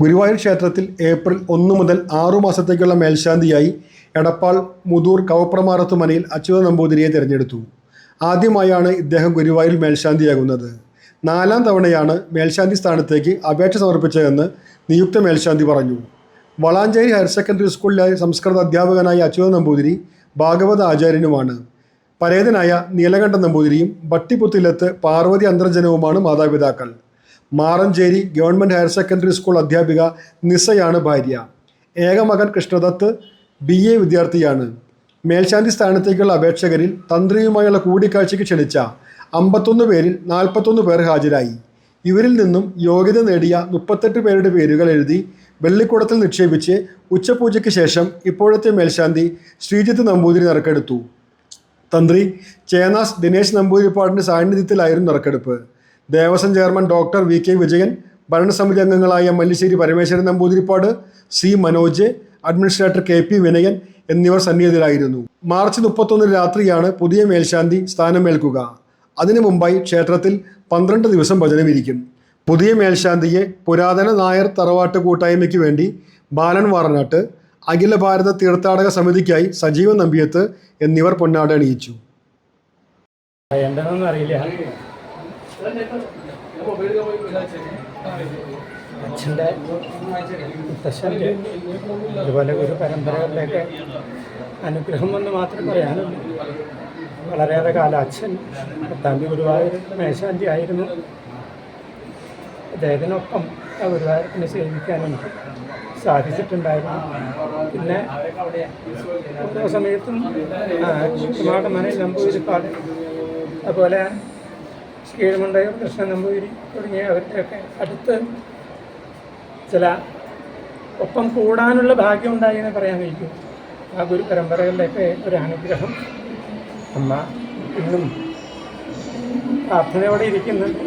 ഗുരുവായൂർ ക്ഷേത്രത്തിൽ ഏപ്രിൽ ഒന്ന് മുതൽ ആറു മാസത്തേക്കുള്ള മേൽശാന്തിയായി എടപ്പാൾ മുതൂർ കവപ്രമാറത്ത് മനയിൽ അച്യുത നമ്പൂതിരിയെ തിരഞ്ഞെടുത്തു. ആദ്യമായാണ് ഇദ്ദേഹം ഗുരുവായൂരിൽ മേൽശാന്തിയാകുന്നത്. നാലാം തവണയാണ് മേൽശാന്തി സ്ഥാനത്തേക്ക് അപേക്ഷ സമർപ്പിച്ചതെന്ന് നിയുക്ത മേൽശാന്തി പറഞ്ഞു. വളാഞ്ചേരി ഹയർ സെക്കൻഡറി സ്കൂളിലെ സംസ്കൃത അധ്യാപകനായ അച്യുത നമ്പൂതിരി ഭാഗവത ആചാര്യനുമാണ്. പരേതനായ നീലകണ്ഠ നമ്പൂതിരിയും ബട്ടിപ്പുത്തിലത്ത് പാർവതി അന്തർജനവുമാണ് മാതാപിതാക്കൾ. Maranchery government higher secondary school അധ്യാപിക നിസയാണ് ഭാര്യ. ഏകമകൻ കൃഷ്ണദത്ത് ബി എ വിദ്യാർത്ഥിയാണ്. മേൽശാന്തി സ്ഥാനത്തേക്കുള്ള അപേക്ഷകരിൽ തന്ത്രിയുമായുള്ള കൂടിക്കാഴ്ചയ്ക്ക് ക്ഷണിച്ച അമ്പത്തൊന്ന് പേരിൽ നാൽപ്പത്തൊന്ന് പേർ ഹാജരായി. ഇവരിൽ നിന്നും യോഗ്യത നേടിയ മുപ്പത്തെട്ട് പേരുടെ പേരുകൾ എഴുതി വെള്ളിക്കുടത്തിൽ നിക്ഷേപിച്ച് ഉച്ചപൂജയ്ക്ക് ശേഷം ഇപ്പോഴത്തെ മേൽശാന്തി ശ്രീജിത്ത് നമ്പൂതിരി നറുക്കെടുത്തു. തന്ത്രി ചേനാസ് ദിനേശ് നമ്പൂതിരിപ്പാടിന്റെ സാന്നിധ്യത്തിലായിരുന്നു നറുക്കെടുപ്പ്. Devaswom chairman doctor V K Vijayan ഭരണസമിതി അംഗങ്ങളായ Mallissery Parameswaran Namboothiripad C Manoj administrator K P Vinayan എന്നിവർ സന്നിഹിതരായിരുന്നു. മാർച്ച് മുപ്പത്തൊന്നിന് രാത്രിയാണ് പുതിയ മേൽശാന്തി സ്ഥാനമേൽക്കുക. അതിനു മുമ്പായി ക്ഷേത്രത്തിൽ പന്ത്രണ്ട് ദിവസം ഭജനമിരിക്കും. പുതിയ മേൽശാന്തിയെ പുരാതന നായർ തറവാട്ട് കൂട്ടായ്മയ്ക്ക് വേണ്ടി ബാലൻ വാറനാട്ട് അഖില ഭാരത തീർത്ഥാടക സമിതിക്കായി സജീവ നമ്പിയത്ത് എന്നിവർ പൊന്നാട അണിയിച്ചു അച്ഛന്റെ മുത്തശ്ശന്റെ അതുപോലെ ഒരു പരമ്പരകളിലേക്ക് അനുഗ്രഹം എന്ന് മാത്രം പറയാനുള്ളൂ വളരെയേറെ കാലം അച്ഛൻ പത്താമ്പി ഗുരുവായൂർ മേശാന്തി ആയിരുന്നു. അദ്ദേഹത്തിനൊപ്പം ആ ഗുരുവായൂരത്തിനെ സേവിക്കാൻ എനിക്ക് സാധിച്ചിട്ടുണ്ടായിരുന്നു. പിന്നെ സമയത്തും കുമാരമനയിൽ നമ്പൂതിരിപ്പാട് അതുപോലെ കീഴ്മണ്ടയൂർ കൃഷ്ണൻ നമ്പൂരി തുടങ്ങിയ അവരുടെയൊക്കെ അടുത്ത് ചില ഒപ്പം കൂടാനുള്ള ഭാഗ്യം ഉണ്ടായി എന്ന് പറയാൻ കഴിക്കും ആ ഗുരു പരമ്പരകളിലൊക്കെ ഒരു അനുഗ്രഹം. അമ്മ ഇന്നും പ്രാർത്ഥനയോടെ ഇരിക്കുന്നുണ്ട്